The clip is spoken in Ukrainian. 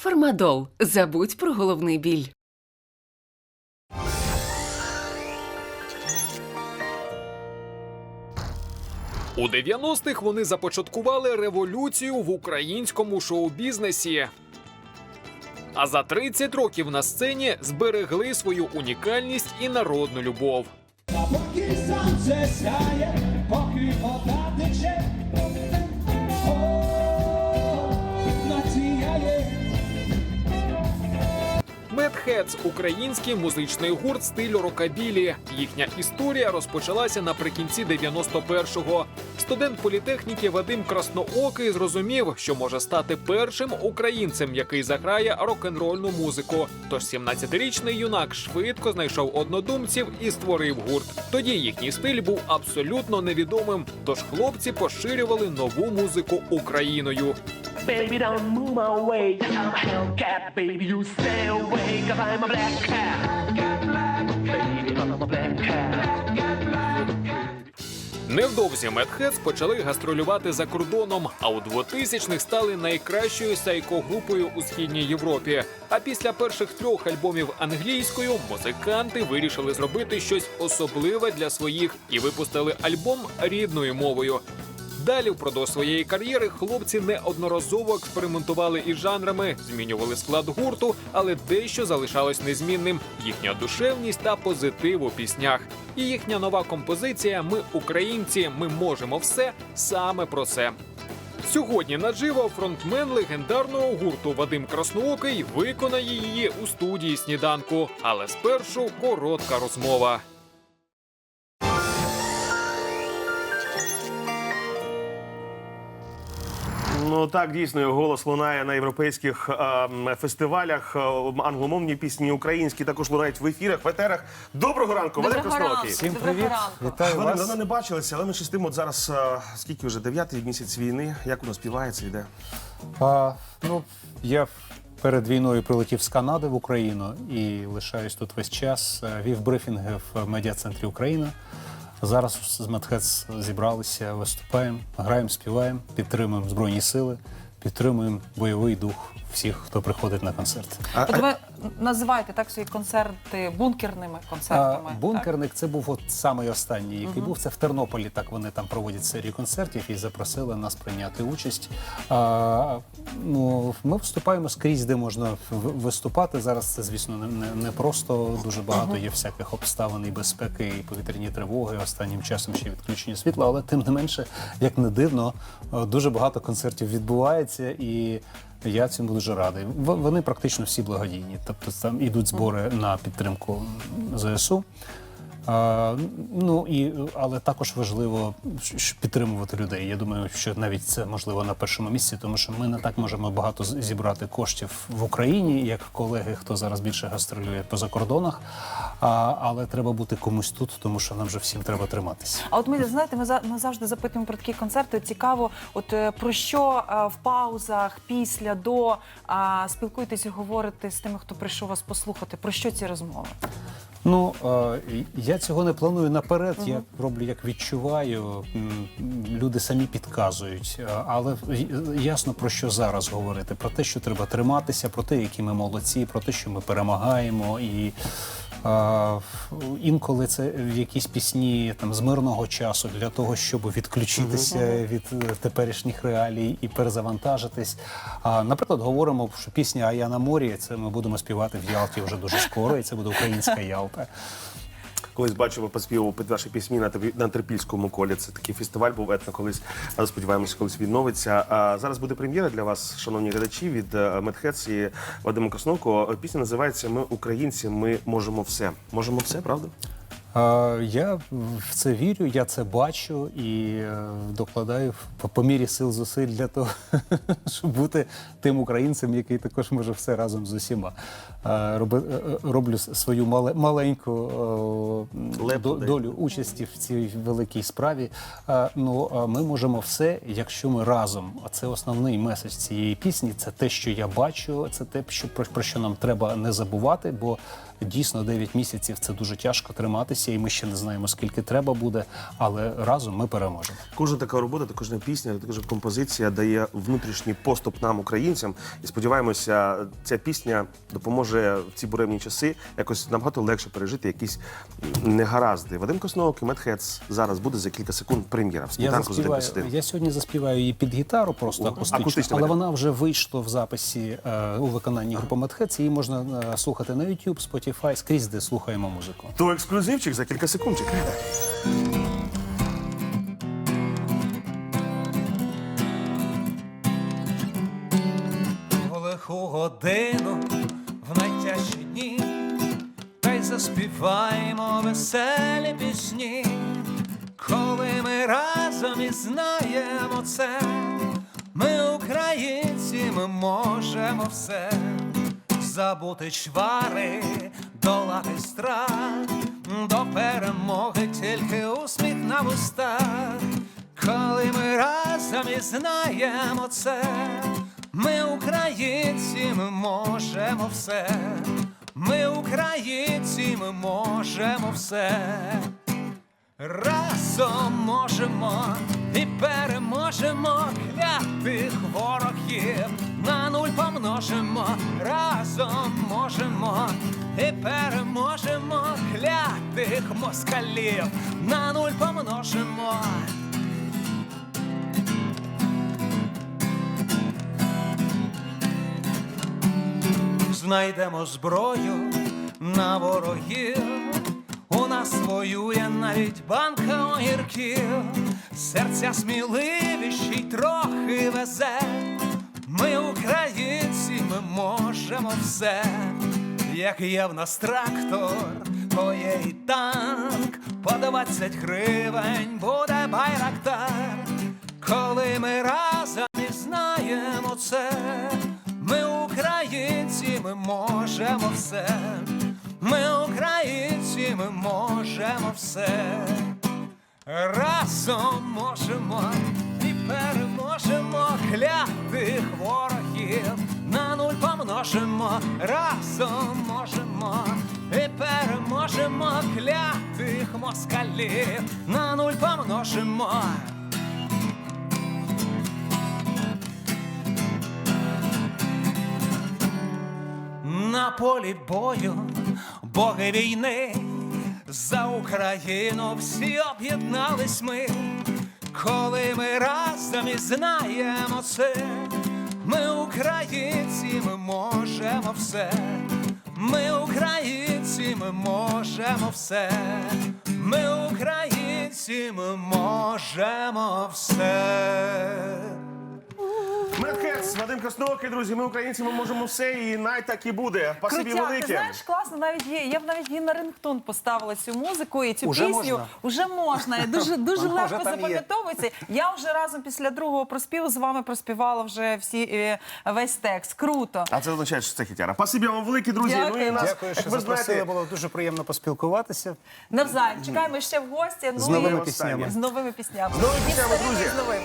Фармадол. Забудь про головний біль. У 90-х вони започаткували революцію в українському шоу-бізнесі. А за 30 років на сцені зберегли свою унікальність і народну любов. А поки сонце сяє, поки вода тече, Медхедс український музичний гурт стилю рокабілі. Їхня історія розпочалася наприкінці 91-го. Студент політехніки Вадим Красноокий зрозумів, що може стати першим українцем, який заграє рок-н-рольну музику. Тож 17-річний юнак швидко знайшов однодумців і створив гурт. Тоді їхній стиль був абсолютно невідомим. Тож хлопці поширювали нову музику Україною. Baby, don't move my way. I'm a Hellcat, baby, you stay away, cause I'm a black cat. Невдовзі Медхедс почали гастролювати за кордоном, а у 2000-х стали найкращою сайко-групою у східній Європі. А після перших трьох альбомів англійською музиканти вирішили зробити щось особливе для своїх і випустили альбом рідною мовою. Далі, впродовж своєї кар'єри, хлопці неодноразово експериментували із жанрами, змінювали склад гурту, але дещо залишалось незмінним: їхня душевність та позитив у піснях. І їхня нова композиція Ми українці, ми можемо все саме про це. Сьогодні наживо фронтмен легендарного гурту Вадим Красноокий виконає її у студії сніданку. Але спершу коротка розмова. Ну так дійсно його голос лунає на європейських е, фестивалях. Е, англомовні пісні, українські також лунають в ефірах, в етерах. Доброго ранку, Вадим Доброго ранку. Всім Привіт, вітаю Вадим, вас. давно не бачилися, але ми шестим от зараз е, скільки вже дев'ятий місяць війни. Як воно співається, йде? А, ну, я перед війною прилетів з Канади в Україну і лишаюсь тут весь час. Е, Вів брифінги в медіа-центрі Україна. Зараз з Медхец зібралися, виступаємо, граємо, співаємо, підтримуємо Збройні сили, підтримуємо бойовий дух всіх, хто приходить на концерт. А, ви називаєте так свої концерти бункерними концертами. А, бункерник це був от самий останній, який був. Це в Тернополі. Так вони там проводять серію концертів і запросили нас прийняти участь. А, ну, ми вступаємо скрізь, де можна виступати. Зараз це, звісно, не, не, не просто дуже багато є всяких обставин і безпеки, і повітряні тривоги. Останнім часом ще відключення світла, але тим не менше, як не дивно, е, дуже багато концертів відбувається і. Я цим дуже радий. Вони практично всі благодійні. Тобто там ідуть збори на підтримку ЗСУ. А, ну і але також важливо підтримувати людей. Я думаю, що навіть це можливо на першому місці, тому що ми не так можемо багато зібрати коштів в Україні, як колеги, хто зараз більше гастролює по закордонах. А, але треба бути комусь тут, тому що нам вже всім треба триматися. А от ми знаєте, ми, ми завжди запитуємо про такі концерти. Цікаво, от е, про що е, в паузах, після, до а, спілкуєтесь і говорите з тими, хто прийшов вас послухати. Про що ці розмови? Ну я цього не планую наперед. Я роблю як відчуваю. Люди самі підказують, але ясно про що зараз говорити: про те, що треба триматися, про те, які ми молодці, про те, що ми перемагаємо і. Інколи це якісь пісні там з мирного часу для того, щоб відключитися від е, теперішніх реалій і перезавантажитись. А наприклад, говоримо, що пісня А я на морі це ми будемо співати в Ялті вже дуже скоро, і це буде українська Ялта. Колись бачив, поспівав під ваші пісні на на Терпільському колі. Це такий фестиваль був етно колись. Сподіваємося, колись відновиться. А зараз буде прем'єра для вас, шановні глядачі, від Медхец і Вадима Красновко. Пісня називається Ми українці, ми можемо все. Можемо все, правда? Я в це вірю, я це бачу і е, докладаю по, мірі сил зусиль для того, щоб бути тим українцем, який також може все разом з усіма. Роблю свою мале- маленьку долю участі в цій великій справі. Ну ми можемо все, якщо ми разом. А це основний меседж цієї пісні. Це те, що я бачу, це те, про що нам треба не забувати, бо Дійсно, 9 місяців це дуже тяжко триматися, і ми ще не знаємо, скільки треба буде, але разом ми переможемо. Кожна така робота, та кожна пісня, кожна композиція дає внутрішній поступ нам, українцям. І сподіваємося, ця пісня допоможе в ці буремні часи якось набагато легше пережити якісь негаразди. Вадим Косновок і Медхец зараз буде за кілька секунд прем'єра в Я сніданку з я сьогодні заспіваю її під гітару, просто О, акустично, акустично але вона вже вийшла в записі е, у виконанні групи Медхец. Її можна е, слухати на YouTube, Spotify, скрізь, де слухаємо музику. То ексклюзивчик за кілька секунд. чекайте. в лиху годину в найтяжчі дні, та й заспіваємо веселі пісні, коли ми разом і знаємо це, ми українці, ми можемо все забути чвари, долати страх, до перемоги тільки усміх на вустах. Коли ми разом і знаємо це, ми українці, ми можемо все, ми українці, ми можемо все. Разом можемо і переможемо клятих ворогів, на нуль помножимо, разом можемо і переможемо клятих москалів, на нуль помножимо. Знайдемо зброю на ворогів. У нас воює навіть банка огірків, серця сміливіші трохи везе. Ми українці, ми можемо все. Як є в нас трактор, то є і танк, по 20 гривень буде байрактар. Коли ми разом і знаємо це, ми українці, ми можемо все. Ми українці, ми можемо все. Разом можемо переможемо клятих ворогів. На нуль помножимо, разом можемо і переможемо клятих москалів. На нуль помножимо. На полі бою боги війни за Україну всі об'єднались ми, коли ми разом і знаємо це, ми українці, ми можемо все, ми українці, ми можемо все, ми українці, ми можемо все. Медхец, Вадим Косновок друзі. Ми українці, ми можемо все, і най так і буде. Спасибі Крутяк, ти велике. знаєш, класно навіть є. Я б навіть її на рингтон поставила цю музику і цю Уже пісню. можна? Уже можна. І дуже дуже Може, легко там є. запам'ятовується. Я вже разом після другого проспіву з вами проспівала вже всі е, весь текст. Круто. А це означає, що це хітяра. Спасибі вам велике, друзі. Дякую. Ну і нас, Дякую, що як ви запросили. знаєте, Було дуже приємно поспілкуватися. Навзаєм чекаємо ще в гості. Ну З і новими і піснями. з новими піснями. З новими І піснями, старими, друзі. і з новими.